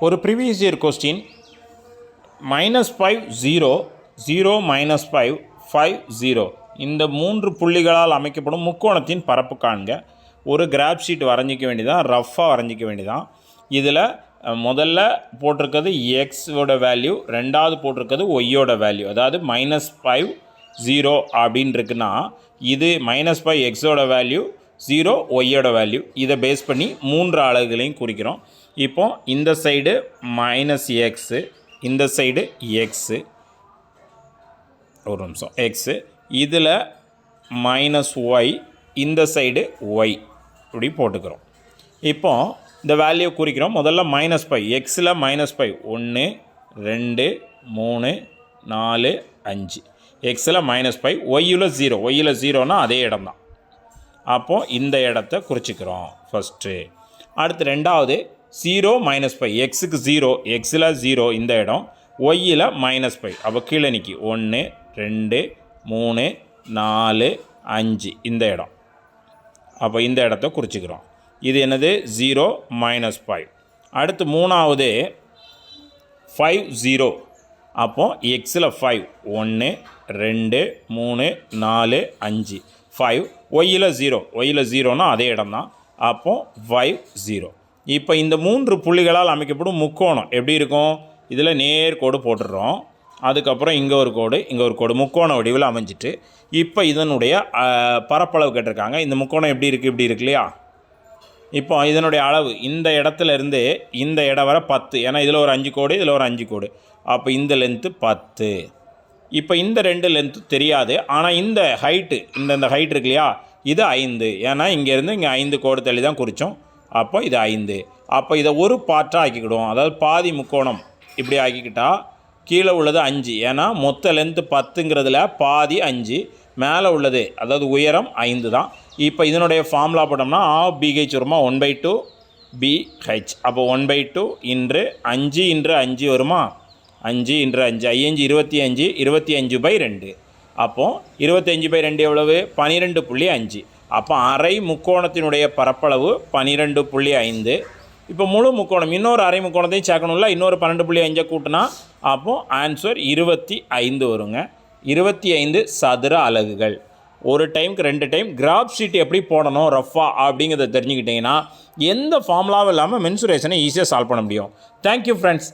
ஒரு previous year question minus five zero zero minus five five zero இந்த மூன்று புள்ளிகளால் அமைக்கப்படும் முக்கோணத்தின் பரப்பு காண்க. ஒரு கிராப் ஷீட் வரைஞ்சிக்க வேண்டியதான் ரஃப்பாக வரைஞ்சிக்க வேண்டியதான் இதில் முதல்ல போட்டிருக்கிறது எக்ஸோட வேல்யூ ரெண்டாவது போட்டிருக்கிறது ஒய்யோட வேல்யூ அதாவது மைனஸ் ஃபைவ் ஜீரோ அப்படின்னு இருக்குன்னா இது மைனஸ் ஃபைவ் எக்ஸோட வேல்யூ ஜீரோ ஒய்யோட வேல்யூ இதை பேஸ் பண்ணி மூன்று அலகுகளையும் குறிக்கிறோம். இப்போ இந்த சைடு மைனஸ் எக்ஸு இந்த சைடு எக்ஸு ஒரு நிமிஷம். எக்ஸு இதில் மைனஸ் ஒய் இந்த சைடு ஒய் இப்படி போட்டுக்கிறோம். இப்போ இந்த வேல்யூ குறிக்கிறோம். முதல்ல மைனஸ் ஃபைவ் எக்ஸில் மைனஸ் ஃபைவ் ஒன்று ரெண்டு மூணு நாலு அஞ்சு. எக்ஸில் மைனஸ் ஃபைவ் ஒய்யில் ஜீரோ ஒய்யில் ஜீரோனால் அதே இடம் தான் அப்போது இந்த இடத்த குறிச்சிக்கிறோம். ஃபஸ்ட்டு அடுத்து ரெண்டாவது ஜீரோ மைனஸ் ஃபைவ் எக்ஸுக்கு ஜீரோ எக்ஸில் ஜீரோ இந்த இடம். ஒய்யில் மைனஸ் ஃபைவ் அப்போ கீழே நிற்கி ஒன்று ரெண்டு மூணு நாலு அஞ்சு இந்த இடம். அப்போ இந்த இடத்த குறிச்சிக்கிறோம். இது என்னது? ஜீரோ மைனஸ் ஃபைவ் அடுத்து மூணாவது ஃபைவ் ஜீரோ அப்போது எக்ஸில் ஃபைவ் ஒன்று ரெண்டு மூணு நாலு அஞ்சு. ஃபைவ் ஒய்யில் ஜீரோ ஒய்யில் ஜீரோனா அதே இடம் தான் அப்போது ஃபைவ் ஜீரோ இப்போ இந்த மூன்று புள்ளிகளால் அமைக்கப்படும் முக்கோணம் எப்படி இருக்கும்? இதில் நேர் கோடு போட்டுடுறோம். அதுக்கப்புறம் இங்கே ஒரு கோடு இங்கே ஒரு கோடு. முக்கோண வடிவில் அமைஞ்சிட்டு இப்போ இதனுடைய பரப்பளவு கேட்டிருக்காங்க. இந்த முக்கோணம் எப்படி இருக்குது இப்படி இருக்கு இல்லையா? இப்போ இதனுடைய அளவு இந்த இடத்துல இருந்து இந்த இடம் வர பத்து. ஏன்னா இதில் ஒரு அஞ்சு கோடு இதில் ஒரு அஞ்சு கோடு. அப்போ இந்த லென்த்து பத்து. இப்போ இந்த ரெண்டு லென்த்து தெரியாது. ஆனால் இந்த ஹைட்டு இந்த இந்த ஹைட் இருக்கு இல்லையா? இது ஐந்து. ஏன்னா இங்கேருந்து இங்கே ஐந்து கோடு தள்ளி தான் குறித்தோம் அப்போ இது ஐந்து. அப்போ இதை ஒரு பார்ட்டாக ஆக்கிக்கிடுவோம். அதாவது பாதி முக்கோணம் இப்படி ஆக்கிக்கிட்டால் கீழே உள்ளது அஞ்சு. ஏன்னா மொத்த லென்த்து பத்துங்கிறதுல பாதி அஞ்சு. மேலே உள்ளது அதாவது உயரம் ஐந்து தான். இப்போ இதனுடைய ஃபார்முலா போட்டோம்னா ஆ பிஹெச் வருமா? ஒன் பை டூ பிஹெச் அப்போ ஒன் பை டூ இன்று அஞ்சு இன்று அஞ்சு வருமா? அஞ்சு இன்று அஞ்சு ஐயஞ்சு இருபத்தி அஞ்சு இருபத்தி அஞ்சு பை ரெண்டு. அப்போது இருபத்தஞ்சு பை ரெண்டு எவ்வளவு? பன்னிரெண்டு புள்ளி அஞ்சு. அப்போ அரை முக்கோணத்தினுடைய பரப்பளவு பன்னிரெண்டு புள்ளி ஐந்து. இப்போ முழு முக்கோணம் இன்னொரு அரை முக்கோணத்தையும் சேர்க்கணும்ல இன்னொரு பன்னெண்டு புள்ளி அஞ்சை கூட்டினா அப்போது ஆன்சர் இருபத்தி ஐந்து வருங்க. இருபத்தி ஐந்து சதுர அலகுகள். ஒரு டைமுக்கு ரெண்டு டைம் கிராப் ஷீட் எப்படி போடணும் ரஃபா அப்படிங்கிறத தெரிஞ்சுக்கிட்டிங்கன்னா எந்த ஃபார்முலாவும் இல்லாமல் மென்சுரேஷனை ஈஸியாக சால்வ் பண்ண முடியும். Thank you friends